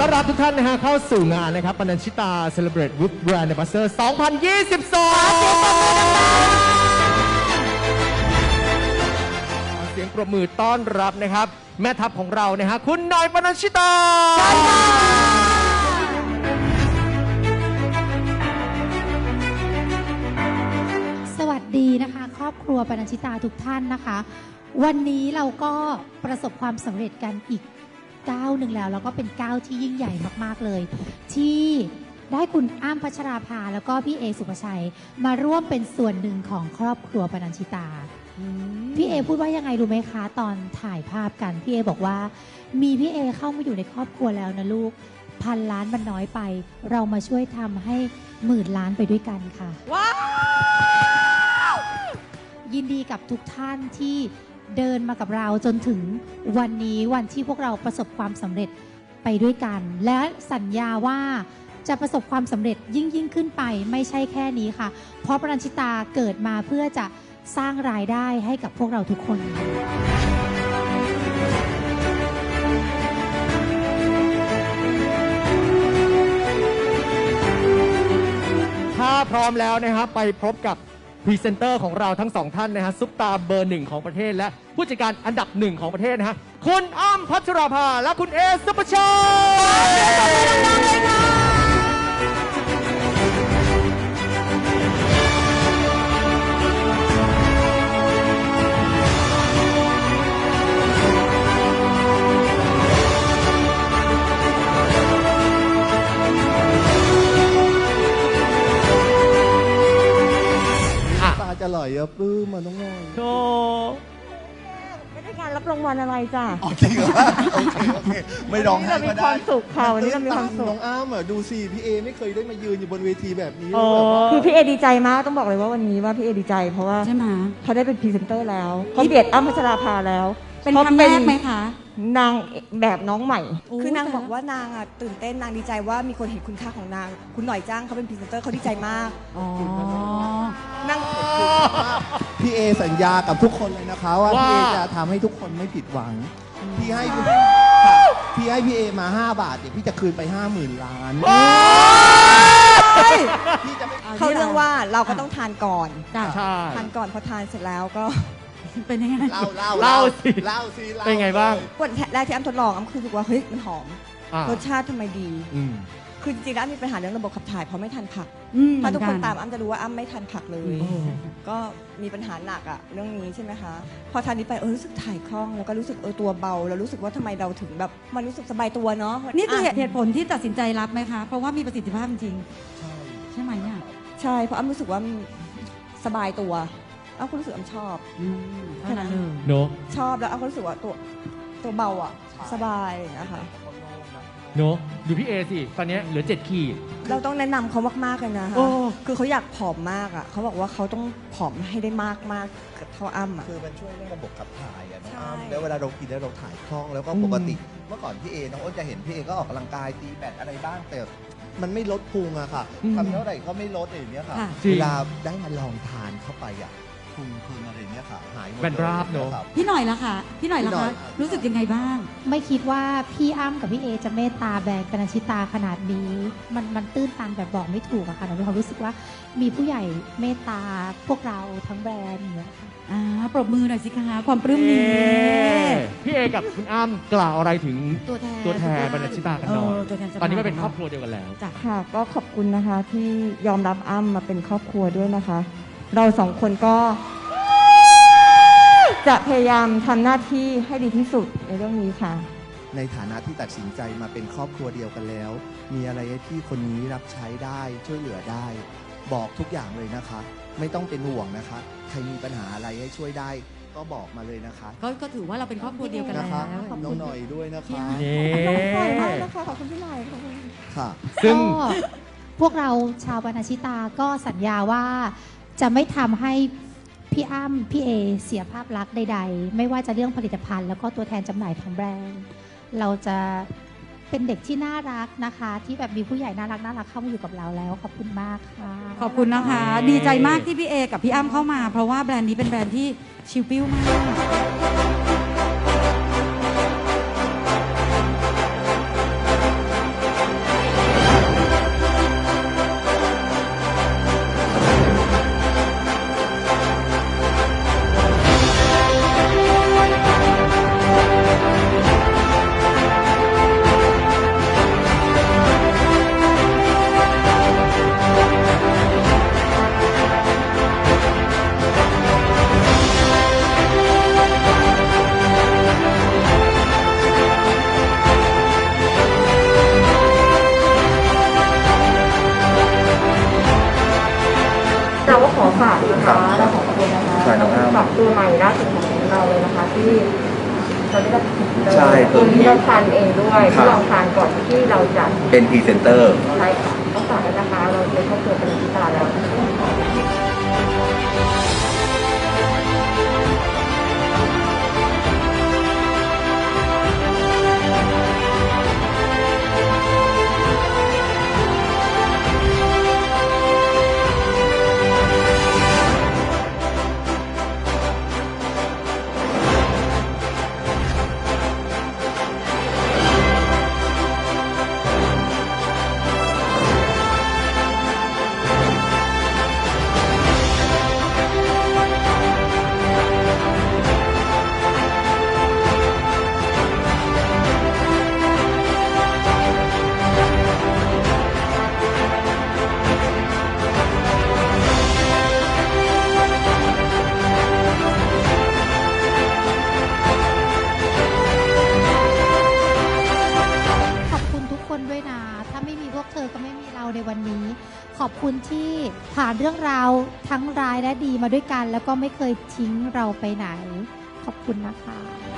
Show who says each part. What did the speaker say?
Speaker 1: ต้อนรับทุกท่านนะฮะเข้าสู่งานนะครับปนัญชิตา Celebrate with Brand Ambassador 2022 เสียงปรบมือต้อนรับนะครับ แม่ทัพของเรานะฮะคุณน่อยปนัญชิตา
Speaker 2: สวัสดีนะคะ ครอบครัวปนัญชิตาทุกท่านนะคะ วันนี้เราก็ประสบความสำเร็จกันอีก ก้าวหนึ่งแล้ว แล้วก็เป็นก้าวที่ยิ่งใหญ่มากๆเลย ที่ได้คุณอ้ามพัชราภาแล้วก็พี่เอสุภชัย มาร่วมเป็นส่วนหนึ่งของครอบครัวปนัญชิตา พี่เอพูดว่ายังไงรู้ไหมคะ ตอนถ่ายภาพกัน พี่เอบอกว่า มีพี่เอเข้ามาอยู่ในครอบครัวแล้วนะลูกพันล้านมันน้อยไป เรามาช่วยทำให้หมื่นล้านไปด้วยกันค่ะ
Speaker 3: ว้าว
Speaker 2: ยินดีกับทุกท่านที่ เดินมากับเราจนถึงวันนี้วันที่พวกเราประสบความสำเร็จไปด้วยกัน และสัญญาว่าจะประสบความสำเร็จยิ่งยิ่งขึ้นไปไม่ใช่แค่นี้ค่ะ เพราะปรัญชิตาเกิดมาเพื่อจะสร้างรายได้ให้กับพวกเราทุกคน
Speaker 1: ถ้าพร้อมแล้วนะครับไปพบกับ พรีเซนเตอร์ของเราทั้งสองท่านนะฮะซุปตาเบอร์หนึ่งของประเทศ และผู้จัดการอันดับหนึ่งของประเทศนะฮะคุณอ้ำพัชราภาและคุณเอสุปชัย
Speaker 4: ตา จะไหลอะปลื้มมาน้องน้อย
Speaker 1: โธ่
Speaker 3: ไม่ได้การรับรางวัลอะไรจ้ะ
Speaker 4: อ๋อจริงเหรอโอเคโอเคไม่ร้องไห้
Speaker 3: วันนี้เรามี
Speaker 4: ก็ได้
Speaker 3: ความสุขค่ะวันนี้เรามีความสุข
Speaker 4: น้องอ้ามอะดูสิพี่เอไม่เคยได้มายืนอยู่บนเวทีแบบนี้
Speaker 1: โอ้
Speaker 4: แบบว่า
Speaker 3: คือพี่เอดีใจมากต้องบอกเลยว่าวันนี้ว่าพี่เอดีใจเพราะว่า
Speaker 5: ใช่ไหม
Speaker 3: เขาได้เป็นพรีเซนเตอร์แล้วเขาเบียดอ้ำพัชราภาแล้ว
Speaker 5: เป็นครั้งแรกไหมคะ
Speaker 3: นางแบบน้องใหม่
Speaker 6: คือนางบอกว่านางอะตื่นเต้นนางดีใจว่ามีคนเห็นคุณค่าของนาง คุณหน่อยจ้างเขาเป็นพรีเซนเตอร์เขาดีใจมาก
Speaker 5: อ๋อ
Speaker 6: นาง
Speaker 4: พี่เอสัญญากับทุกคนเลยนะคะ ว่า
Speaker 1: ว่า
Speaker 4: พี่เอจะทำให้ทุกคนไม่ผิดหวัง พี่ให้ค่ะพี่ให้พี่เอมา 5 บาท เดี๋ยวพี่จะคืนไป 5 0,000 ล้านพี่จะไม่
Speaker 6: เขาเรื่องว่าเราก็ต้องทานก่อน
Speaker 5: จ้ะ
Speaker 1: ใช่
Speaker 6: ทานก่อนพอทานเสร็จแล้วก็
Speaker 5: เป็นยังไง
Speaker 4: เล่าเล่า
Speaker 1: เล่าสิ
Speaker 4: เล่าสิล่า
Speaker 1: เป็นไงบ้าง
Speaker 6: วันแรกที่อ้ำทดลองอ้ำคือรู้สึกว่าเฮ้ยมันหอม
Speaker 1: อ่าร
Speaker 6: สชาติทำไมดี
Speaker 1: อืม
Speaker 6: คือจริงๆแล้วอ้ำมีปัญหาเรื่องระบบขับถ่ายเพราะไม่ทานผัก
Speaker 5: อืม
Speaker 6: ถ้าทุกคน
Speaker 5: เหมือ
Speaker 6: ตามอ้ำจะรู้ว่าอ้ำไม่ทานผักเลยก็มีปัญหาหนักอะเรื่องนี้ใช่ไหมคะ พอทานนี้ไปเออรู้สึกถ่ายคล่องแล้วก็รู้สึกเออตัวเบา แล้วรู้สึกว่าทำไมเราถึงแบบ มันรู้สึกสบายตัวเนาะ
Speaker 5: นี่คือ
Speaker 6: อะ
Speaker 5: เหตุผลที่ตัดสินใจรับไหมคะ เพราะว่ามีประสิทธิภาพจริงๆใช่ไหมเนี่ย
Speaker 6: ใช่เพราะอ้ำรู้สึกว่ามันสบายตัว อ้ำก็รู้สึกอ้ำชอบ
Speaker 5: อืมเท่านั้นเลย
Speaker 1: เนอะ
Speaker 6: ชอบแล้วอ้ำก็รู้สึกว่าตัวตัวเบาอะ สบายนะคะ
Speaker 1: เนอะดูพี่เอสิตอนนี้เหลือ 7 ขีด
Speaker 6: เราต้องแนะนำเขามากๆเลยนะคะ
Speaker 1: โอ้
Speaker 6: คือเขาอยากผอมมากอะเขาบอกว่าเขาต้องผอมให้ได้มากมากๆกับเท่าอ้ำอะ
Speaker 4: คือมันช่วยเรื่องระบบขับถ่ายอะน้อง
Speaker 6: ใช่
Speaker 4: อ้ำแล้วเวลาเรากินแล้วเราถ่ายคล่องแล้วก็ปกติ เมื่อก่อนพี่เอน้องอ้นจะเห็นพี่เอก็ออกกำลังกายตีแบดอะไรบ้างแต่มันไม่ลดพุงอะค่ะ
Speaker 1: อืม
Speaker 4: ทำเท่าไหร่ก็ไม่ลดอย่างเนี้ยค่ะ
Speaker 5: ค่ะ
Speaker 1: จริง
Speaker 4: เวลาได้มาลองทานเข้าไปอะ พุงพุงอะไรเนี้ยค่ะหายหมด
Speaker 1: แบนราบเนอะ
Speaker 4: ครับ
Speaker 5: พี่หน่อยละค่ะพี่หน่อยละ
Speaker 4: พี่หน่
Speaker 5: คะ
Speaker 4: อย
Speaker 5: รู้สึกยังไงบ้าง
Speaker 2: ไม่คิดว่าพี่อ้ำกับพี่เอจะเมตตาแบรนด์ปนัญชิตาขนาดนี้ มันมันตื้นตันแบบบอกไม่ถูกอะค่ะหนูมีความรู้สึกว่ามีผู้ใหญ่เมตตาพวกเราทั้งแบรนด์อย่างเงี้ยค่ะ
Speaker 5: อ่าปรบมือหน่อยสิคะความปลื้มนี้
Speaker 1: เอ๊ะพี่เอกับคุณอ้ำกล่าวอะไรถึง
Speaker 5: ตัวแทน
Speaker 1: ตัวแทนบรรณชิตากันหน่อย
Speaker 5: เตัวแทนสภา
Speaker 1: ตอนนี้มาเป็นครอบครัวเดียวกันแล้ว
Speaker 5: จ้ะ
Speaker 6: ค่ะก็ขอบคุณนะคะที่ยอมรับอ้ำมาเป็นครอบครัวด้วยนะคะ เราสองคนก็จะพยายามทำหน้าที่ให้ดีที่สุดในเรื่องนี้ค่ะ
Speaker 4: ในฐานะที่ตัดสินใจมาเป็นครอบครัวเดียวกันแล้ว มีอะไรให้พี่คนนี้รับใช้ได้ช่วยเหลือได้ บอกทุกอย่างเลยนะคะ ไม่ต้องเป็นห่วงนะคะ ใครมีปัญหาอะไรให้ช่วยได้ ก็บอกมาเลยนะคะ
Speaker 5: ก็ก็ถือว่าเราเป็นครอบครัวเดียวกัน
Speaker 4: นะ
Speaker 5: แล้ว
Speaker 4: คะน้องหน่อยด้วยนะคะ
Speaker 1: นี่
Speaker 6: ขอบคุณมากนะคะขอบคุณพี่หน่อยขอบคุณ
Speaker 4: ค่ะ
Speaker 1: ซึ่ง
Speaker 2: ก็พวกเราชาวบรรณชิตาก็สัญญาว่า จะไม่ทำให้พี่อ้ำพี่เอเสียภาพลักษณ์ใด ๆ ไม่ว่าจะเรื่องผลิตภัณฑ์แล้วก็ตัวแทนจำหน่ายของแบรนด์ เราจะเป็นเด็กที่น่ารักนะคะ ที่แบบมีผู้ใหญ่น่ารักน่ารักเข้ามาอยู่กับเราแล้วขอบคุณมากค่ะ
Speaker 5: ขอบคุณนะคะ ดีใจมากที่พี่เอกับพี่อ้ำเข้ามา เพราะว่าแบรนด์นี้เป็นแบรนด์ที่ชิลปิ้วมาก ฝากนะคะ
Speaker 3: เราขอบคุณนะคะใช่น้องอ้ำฝตัวใหม่ล่าสุดของเรา
Speaker 7: เลยนะคะ ที่ตอนนี้ราใช่
Speaker 3: ตัวนี้เราทานเองด้วยที่เราทานก่อนที่เราจะ
Speaker 7: เป็นพรีเซนเตอร์
Speaker 3: ใช่ค่ต้องฝากด้นะคะ เราเป็นครอบครัวเป็นที่ตลาแล้ว
Speaker 2: คนด้วยนะ ถ้าไม่มีพวกเธอก็ไม่มีเราในวันนี้ ขอบคุณที่ผ่านเรื่องราวทั้งร้ายและดีมาด้วยกัน แล้วก็ไม่เคยทิ้งเราไปไหน ขอบคุณนะคะ